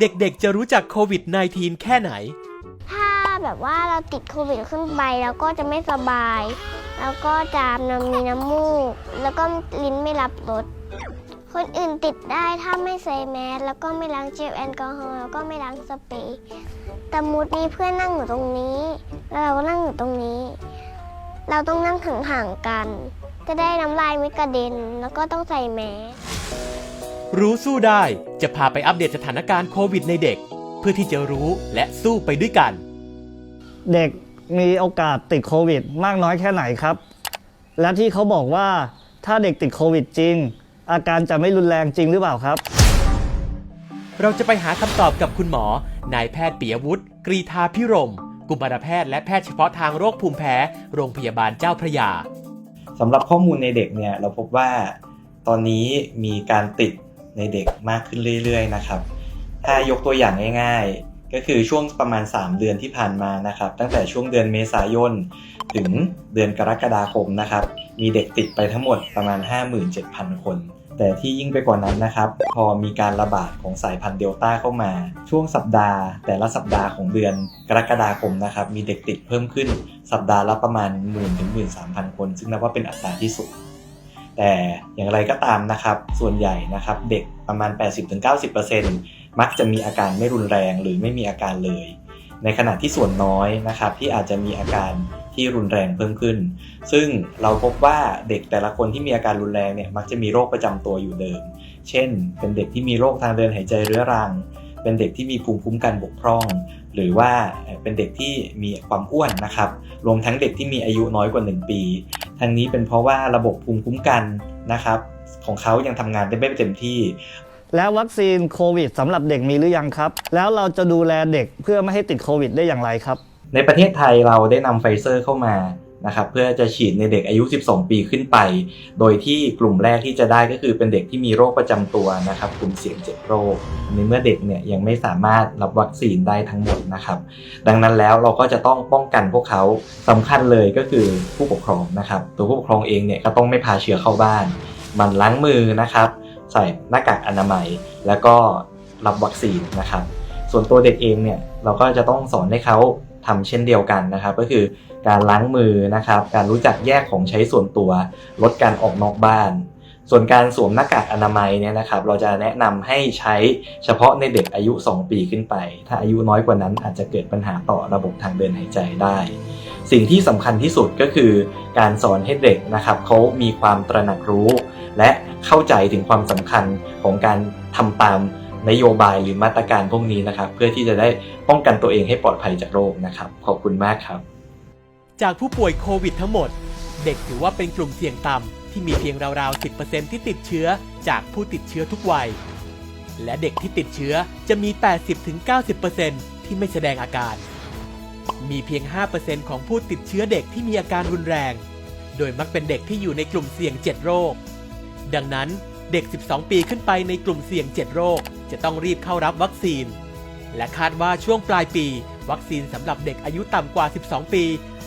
เด็กๆ จะรู้จักโควิด -19 แค่ไหน ถ้าแบบว่าเราติดโควิดขึ้นไปแล้วก็จะไม่สบาย แล้วก็จะน้ำมีน้ำมูก แล้วก็ลิ้นไม่รับรสคนอื่นติดได้ถ้าไม่ใส่แมสแล้วก็ไม่ล้างเจลแอลกอฮอล์แล้วก็ไม่ล้างสเปรย์แต่มุดมีเพื่อนนั่งอยู่ตรงนี้แล้วเราก็นั่งอยู่ตรงนี้ เราต้องนั่งห่างๆกัน จะได้น้ำลายไม่กระเด็น แล้วก็ต้องใส่แมส รู้สู้ได้จะพาไปอัปเดตสถานการณ์โควิดในเด็ก เพื่อที่จะรู้และสู้ไปด้วยกัน เด็กมีโอกาสติดโควิด มากน้อยแค่ไหนครับ และที่เขาบอกว่าถ้าเด็กติดโควิดจริง อาการจะไม่รุนแรงจริงหรือเปล่าครับ เราจะไปหาคำตอบกับคุณหมอ นายแพทย์ปิยวุฒิกรีธาพิรม กุมารแพทย์และแพทย์เฉพาะทางโรคภูมิแพ้ โรงพยาบาลเจ้าพระยาสำหรับข้อมูลในเด็กเนี่ยเราพบว่าตอนนี้มีการติด ในเด็กมากขึ้นเรื่อยๆนะครับ ถ้ายกตัวอย่างง่ายๆ ก็คือช่วงประมาณ 3 เดือนที่ผ่านมานะครับ ตั้งแต่ช่วงเดือนเมษายน ถึงเดือนกรกฎาคมนะครับ มีเด็กติดไปทั้งหมดประมาณ 57,000 คน แต่ที่ยิ่งไปกว่านั้นนะครับ พอมีการระบาดของสายพันธุ์เดลต้าเข้ามา ช่วงสัปดาห์ แต่ละสัปดาห์ของเดือนกรกฎาคมนะครับ มีเด็กติดเพิ่มขึ้นสัปดาห์ละประมาณ 1 0 0 0 0ถึง13,000 คน ซึ่งนับว่าเป็นอัตราที่สูง แต่อย่างไรก็ตามนะครับ ส่วนใหญ่นะครับเด็กประมาณ 80-90%มักจะมีอาการไม่รุนแรงหรือไม่มีอาการเลย ในขณะที่ส่วนน้อยนะครับที่อาจจะมีอาการที่รุนแรงเพิ่มขึ้น ซึ่งเราพบว่าเด็กแต่ละคนที่มีอาการรุนแรงเนี่ยมักจะมีโรคประจำตัวอยู่เดิม เช่น เป็นเด็กที่มีโรคทางเดินหายใจเรื้อรัง เป็นเด็กที่มีภูมิคุ้มกันบกพร่อง หรือว่าเป็นเด็กที่มีความอ้วนนะครับ รวมทั้งเด็กที่มีอายุน้อยกว่า 1 ปี ทั้งนี้เป็นเพราะว่าระบบภูมิคุ้มกันนะครับของเขายังทำงานได้ไม่เต็มที่ แล้ววัคซีนโควิดสำหรับเด็กมีหรือยังครับ แล้วเราจะดูแลเด็กเพื่อไม่ให้ติดโควิดได้อย่างไรครับ ในประเทศไทยเราได้นำไฟเซอร์เข้ามา นะครับเพื่อจะฉีดในเด็กอายุ 12 ปีขึ้นไป โดยที่กลุ่มแรกที่จะได้ก็คือเป็นเด็กที่มีโรคประจำตัวนะครับกลุ่มเสี่ยงเจ็ดโรคในเมื่อเด็กเนี่ยยังไม่สามารถรับวัคซีนได้ทั้งหมดนะครับ ดังนั้นแล้วเราก็จะต้องป้องกันพวกเขาสำคัญเลยก็คือผู้ปกครองนะครับ ตัวผู้ปกครองเองเนี่ยก็ต้องไม่พาเชื้อเข้าบ้าน มันล้างมือนะครับ ใส่หน้ากากอนามัย แล้วก็รับวัคซีนนะครับ ส่วนตัวเด็กเองเนี่ยเราก็จะต้องสอนให้เขา ทำเช่นเดียวกันนะครับ ก็คือการล้างมือนะครับ การรู้จักแยกของใช้ส่วนตัว ลดการออกนอกบ้าน ส่วนการสวมหน้ากากอนามัยเนี่ยนะครับ เราจะแนะนำให้ใช้เฉพาะในเด็กอายุ 2 ปีขึ้นไป ถ้าอายุน้อยกว่านั้นอาจจะเกิดปัญหาต่อระบบทางเดินหายใจได้ สิ่งที่สำคัญที่สุดก็คือการสอนให้เด็กนะครับเขามีความตระหนักรู้ และเข้าใจถึงความสำคัญของการทำตาม นโยบายหรือมาตรการพวกนี้นะครับ เพื่อที่จะได้ป้องกันตัวเองให้ปลอดภัยจากโรคนะครับ ขอบคุณมากครับ จากผู้ป่วยโควิดทั้งหมด เด็กถือว่าเป็นกลุ่มเสี่ยงต่ำที่มีเพียงราวๆ 10%ที่ติดเชื้อจากผู้ติดเชื้อทุกวัย และเด็กที่ติดเชื้อจะมี 80-90%ที่ไม่แสดงอาการ มีเพียง 5%ของผู้ติดเชื้อเด็กที่มีอาการรุนแรง โดยมักเป็นเด็กที่อยู่ในกลุ่มเสี่ยง 7 โรค ดังนั้น เด็ก 12 ปีขึ้นไปในกลุ่มเสี่ยง 7 โรค จะต้องรีบเข้ารับวัคซีน และคาดว่าช่วงปลายปี วัคซีนสำหรับเด็กอายุต่ำกว่า 12 ปี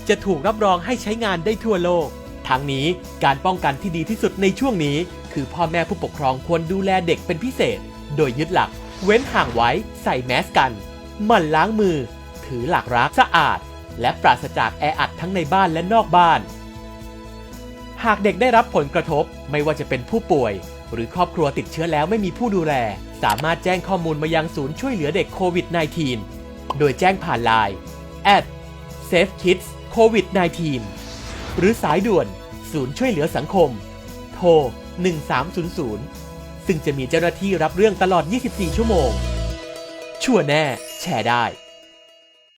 จะถูกรับรองให้ใช้งานได้ทั่วโลก ทั้งนี้การป้องกันที่ดีที่สุดในช่วงนี้ คือพ่อแม่ผู้ปกครองควรดูแลเด็กเป็นพิเศษ โดยยึดหลัก เว้นห่างไว้ ใส่แมสกันหมั่นล้างมือ ถือหลักรักสะอาด และปราศจากแออัดทั้งในบ้านและนอกบ้านหากเด็กได้รับผลกระทบไม่ว่าจะเป็นผู้ป่วยหรือครอบครัวติดเชื้อแล้วไม่มีผู้ดูแล สามารถแจ้งข้อมูลมายังศูนย์ช่วยเหลือเด็กโควิด -19 โดยแจ้งผ่านไลน์ at Safe Kids COVID 19หรือสายด่วน ศูนย์ช่วยเหลือสังคม โทร 1300 ซึ่งจะมีเจ้าหน้าที่รับเรื่องตลอด 24 ชั่วโมง ชั่วแน่ แชร์ได้